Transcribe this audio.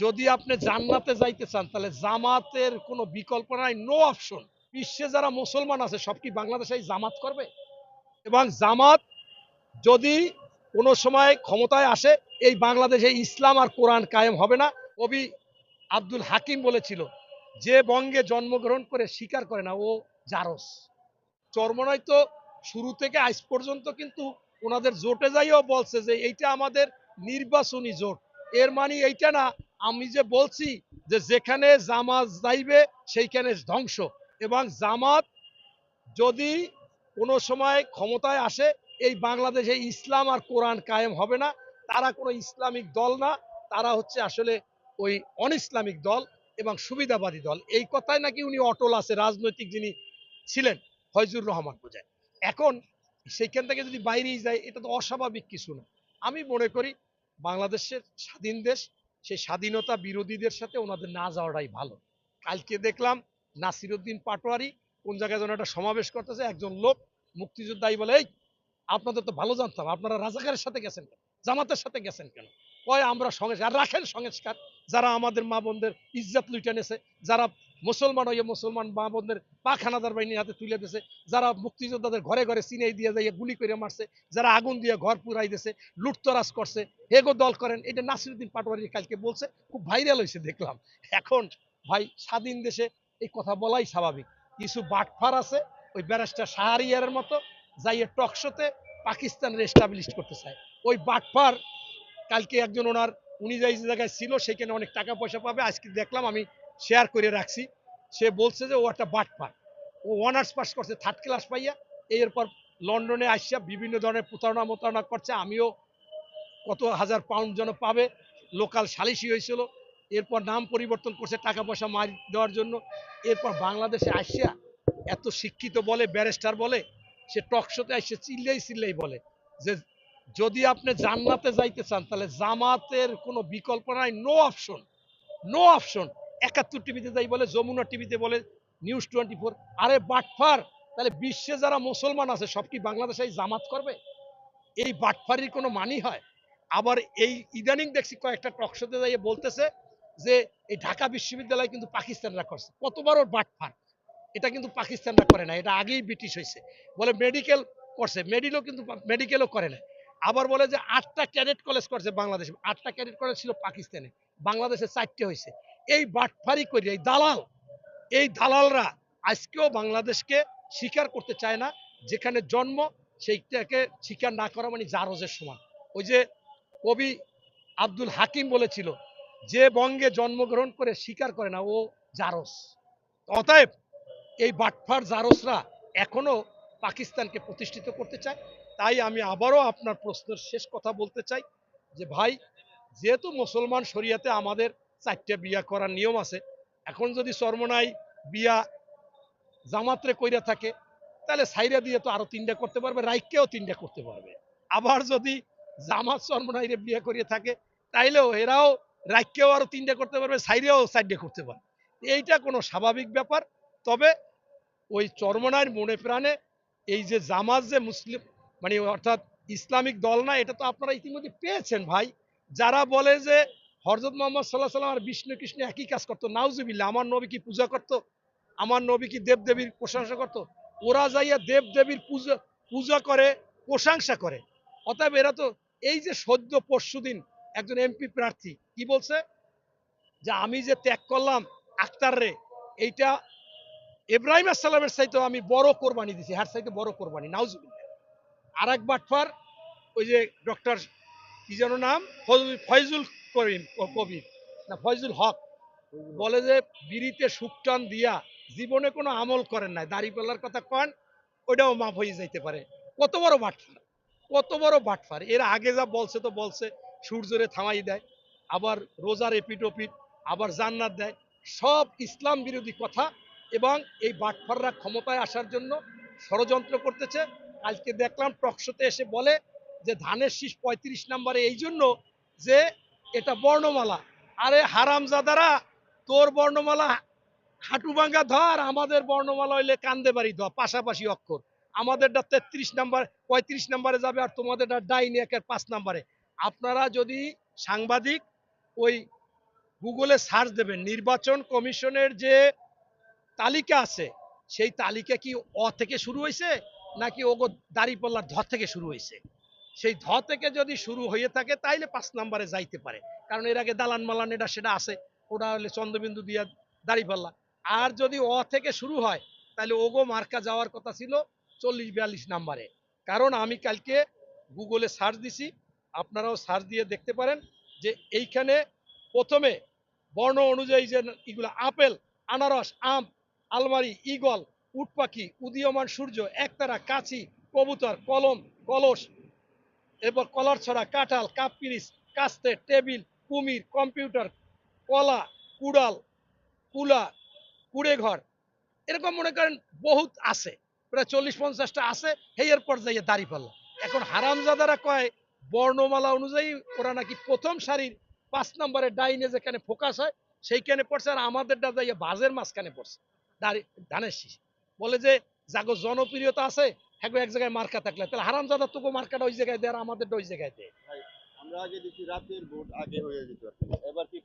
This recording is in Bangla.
যদি আপনি জান্নাতে যাইতে চান, তাহলে জামাতের কোনো বিকল্প নাই নো অপশন বিশ্বে যারা মুসলমান আছে, সব কি বাংলাদেশে জামাত করবে? এবং জামাত যদি কোনো সময় ক্ষমতায় আসে, এই বাংলাদেশে ইসলাম আর কোরআন কায়েম হবে না। কবি আব্দুল হাকিম বলেছিল, যে বঙ্গে জন্মগ্রহণ করে স্বীকার করে না, ও জারস। চর্মনয় তো শুরু থেকে আজ পর্যন্ত কিন্তু ওনাদের জোটে যাইও বলছে যে, এইটা আমাদের নির্বাচনী জোট। এর মানে এইটা না আমি যে বলছি যে যেখানে জামাত যাইবে, সেইখানে ধ্বংস। এবং জামাত যদি কোনো সময় ক্ষমতায় আসে, এই বাংলাদেশে ইসলাম আর কোরআন কায়েম হবে না। তারা কোনো ইসলামিক দল না, তারা হচ্ছে আসলে ওই অন ইসলামিক দল এবং সুবিধাবাদী দল। এই কথায় নাকি উনি অটল আছে, রাজনৈতিক যিনি ছিলেন, ফয়জুর রহমান বোঝায়। এখন সেইখান থেকে যদি বাইরেই যায়, এটা তো অস্বাভাবিক কিছু না। আমি মনে করি বাংলাদেশের স্বাধীন দেশ সেই স্বাধীনতা বিরোধীদের সাথে ওনাদের না যাওয়াটাই ভালো। কালকে দেখলাম নাসিরুদ্দিন পাটোয়ারি কোন জায়গায় যেন একটা সমাবেশ করতেছে, একজন লোক মুক্তিযোদ্ধাই বলে, এই, আপনাদের তো ভালো জানতাম, আপনারা রাজাকারের সাথে গেছেন জামাতের সাথে গেছেন কেন? কয়, আমরা সংস্কার রাখেন সংস্কার, যারা আমাদের মা বোনদের ইজ্জাত লুটে নেছে যারা মুসলমান হয়ে মুসলমান মা বোনদের পাখানাদার বাহিনীর হাতে তুলে দিয়েছে যারা মুক্তিযোদ্ধাদের ঘরে ঘরে চিনে দিয়ে যাইয়ে গুলি করে মারছে, যারা আগুন দিয়ে ঘর পুরাই দিয়েছে লুটতরাজ করছে হেগো দল করেন, এটা নাসিরুদ্দিন পাটোয়ারি কালকে বলছে, খুব ভাইরাল হয়েছে দেখলাম। এখন ভাই, স্বাধীন দেশে এই কথা বলাই স্বাভাবিক। কিছু বাটফার আছে, ওই ব্যারিস্টার শাহরিয়ারের মতো, যাইয়ে টকশোতে পাকিস্তানের এস্টাবলিশ করতে চায়। ওই বাটফার, কালকে একজন ওনার, উনি যে জায়গায় ছিল, সেখানে অনেক টাকা পয়সা পাবে, আজকে দেখলাম আমি শেয়ার করে রাখছি। সে বলছে যে ও একটা বাটফার ও অনার্স পাস করছে থার্ড ক্লাস পাইয়া। এরপর লন্ডনে আসিয়া বিভিন্ন ধরনের প্রতারণা মোতারণা করছে। আমিও কত হাজার পাউন্ড যেন পাবে লোকাল সালিসি হয়েছিল। এরপর নাম পরিবর্তন করছে টাকা পয়সা মার দেওয়ার জন্য। এরপর বাংলাদেশে আসিয়া এত শিক্ষিত বলে ব্যারিস্টার বলে, সে টকশোতে আসছে চিল্লাই চিল্লাই বলে যে যদি আপনি জান্নাতে যাইতে চান, তাহলে জামাতের কোনো বিকল্প নাই নো অপশন নো অপশন একাত্তর টিভিতে যাই বলে, যমুনা টিভিতে বলে নিউজ টোয়েন্টি ফোর আরে বাটফার, তাহলে বিশ্বে যারা মুসলমান আছে, সব কি বাংলাদেশে জামাত করবে? এই বাটফারির কোনো মানি হয়? আবার এই ইদানিং দেখছি কয়েকটা টকশোতে যাইয়ে বলতেছে যে, এই ঢাকা বিশ্ববিদ্যালয় কিন্তু পাকিস্তানরা করছে। কতবার ওর বাটফার? এটা কিন্তু পাকিস্তানরা করে না, এটা আগেই ব্রিটিশ হয়েছে। বলে মেডিকেল করছে মেডিকেলও কিন্তু মেডিকেলও করে না। আবার বলে যে, আটটা ক্যাডেট কলেজ করছে বাংলাদেশে। আটটা ক্যাডেট কলেজ ছিল পাকিস্তানে। বাংলাদেশে চারটে হয়েছে। এই বাটফারি করি, এই দালাল। এই দালালরা আজকেও বাংলাদেশকে স্বীকার করতে চায় না। যেখানে জন্ম, সেইটাকে স্বীকার না করা মানে জারজের সমান। ওই যে কবি আব্দুল হাকিম বলেছিল, যে বঙ্গে জন্মগ্রহণ করে স্বীকার করে না, ও জারস অতএব এই বাটফার জারসরা এখনও পাকিস্তানকে প্রতিষ্ঠিত করতে চায়। তাই আমি আবারও আপনার প্রশ্নের শেষ কথা বলতে চাই যে, ভাই, যেহেতু মুসলমান শরিয়াতে আমাদের চারটে বিয়া করার নিয়ম আছে। এখন যদি চর্মনাই বিয়া জামাত্রে কইরা থাকে, তাহলে সাইরা দিয়ে তো আরও তিনটা করতে পারবে রাইকেও তিনটা করতে পারবে। আবার যদি জামাত চর্মনাইরে বিয়ে করিয়ে থাকে, তাইলেও এরাও রাইকেও আরও তিনটা করতে পারবে, সাইরেও চারটে করতে পারবে। এইটা কোনো স্বাভাবিক ব্যাপার। তবে ওই চর্মনাইয়ের মনে প্রাণে এই যে জামাত যে মুসলিম মানে অর্থাৎ ইসলামিক দল না, এটা তো আপনারা ইতিমধ্যে পেয়েছেন ভাই। যারা বলে যে হরজত মোহাম্মদ সাল্লাহ সাল্লাম আর বিষ্ণু কৃষ্ণ একই কাজ করতো। নাউজুবিল্লা আমার নবী কি পূজা করতো? আমার নবী কি দেব দেবীর প্রশংসা করতো? ওরা যাইয়া দেব দেবীর পূজা পূজা করে, প্রশংসা করে। অতএব এরা তো এই যে সদ্য পরশু দিন একজন এমপি প্রার্থী, কি বলছে? যে আমি যে ত্যাগ করলাম আক্তার রে, এইটা ইব্রাহিম আসসালামের চাইতে আমি বড় কোরবানি দিছি, হার চাইতে বড় কোরবানি নাউজুবিল্লা আর এক বাটফার ওই যে ডক্টর, কি যেন নাম? ফয়জুল করিম ক- কবির না, ফয়জুল হক বলে যে, বিড়িতে সুকটান দিয়া জীবনে কোনো আমল করেন নাই। দাড়ি পাল্লার কথা কন, ওইটাও মাফ হয়ে যাইতে পারে। কত বড় বাটফার, কত বড় বাটফার। এর আগে যা বলছে তো বলছে সূর্যরে থামাই দেয়, আবার রোজার এপিটোপিট আবার জান্নাত দেয়। সব ইসলাম বিরোধী কথা এবং এই বাটফাররা ক্ষমতায় আসার জন্য ষড়যন্ত্র করতেছে। আজকে দেখলাম টকশোতে এসে বলে যে, ধানের শীষ পঁয়ত্রিশ নম্বরে, এই জন্য যে এটা বর্ণমালা। আরে হারামজাদারা, তোর বর্ণমালা হাঁটু ভাঙ্গা ধর, আমাদের বর্ণমালা হইলে কান্দে বাড়ি ধর, পাশাপাশি অক্ষর। আমাদেরটা তেত্রিশ নাম্বার, পঁয়ত্রিশ নাম্বারে যাবে আর তোমাদেরটা ডাইনি একের পাঁচ নাম্বারে। আপনারা যদি সাংবাদিক, ওই গুগলে সার্চ দেবেন, নির্বাচন কমিশনের যে তালিকা আছে, সেই তালিকা কি অ থেকে শুরু হয়েছে নাকি ওগো দাঁড়িপাল্লার ধর থেকে শুরু হয়েছে সেই ধ থেকে যদি শুরু হয়ে থাকে, তাইলে পাঁচ নাম্বারে যাইতে পারে। কারণ এর আগে দালান মালান এটা সেটা আছে। ওটা হলে চন্দ্রবিন্দু দিয়া দাঁড়িপাল্লা আর যদি অ থেকে শুরু হয় তাহলে ওগো মার্কা যাওয়ার কথা ছিল চল্লিশ বিয়াল্লিশ নাম্বারে। কারণ আমি কালকে গুগলে সার্চ দিছি, আপনারাও সার্চ দিয়ে দেখতে পারেন যে এইখানে প্রথমে বর্ণ অনুযায়ী যে এগুলো আপেল, আনারস, আম, আলমারি, ঈগল উট পাখি উদীয়মান সূর্য, একতারা কাছি কবুতর, কলম, কলস এরপর কলার ছড়া কাঁঠাল কাপ পিরিস কাস্তে টেবিল, কুমির কম্পিউটার কলা, কুড়াল কুলা কুড়ে ঘর এরকম মনে করেন বহুত আছে, প্রায় চল্লিশ পঞ্চাশটা আছে হেয়ের পর্যায়ে দাঁড়ি পাল্লা। এখন হারামজাদারা কয়, বর্ণমালা অনুযায়ী ওরা নাকি প্রথম সারির পাঁচ নম্বরের ডাইনে যেখানে ফোকাস হয়, সেইখানে পড়ছে আর আমাদেরটা যাইয়ে বাজের মাঝখানে পড়ছে, দাঁড়ি ধানের শীষ। বলে যে জাগো জনপ্রিয়তা আছে হ্যাঁ এক জায়গায় মার্কা থাকলে তাহলে হারামজাদা তোকে মার্কাটা ওই জায়গায় দেয় আর আমাদেরটা ওই জায়গায় দেয় আমরা আগে দেখি রাতের ভোট, আগে হয়ে যেত আর কি। এবার কি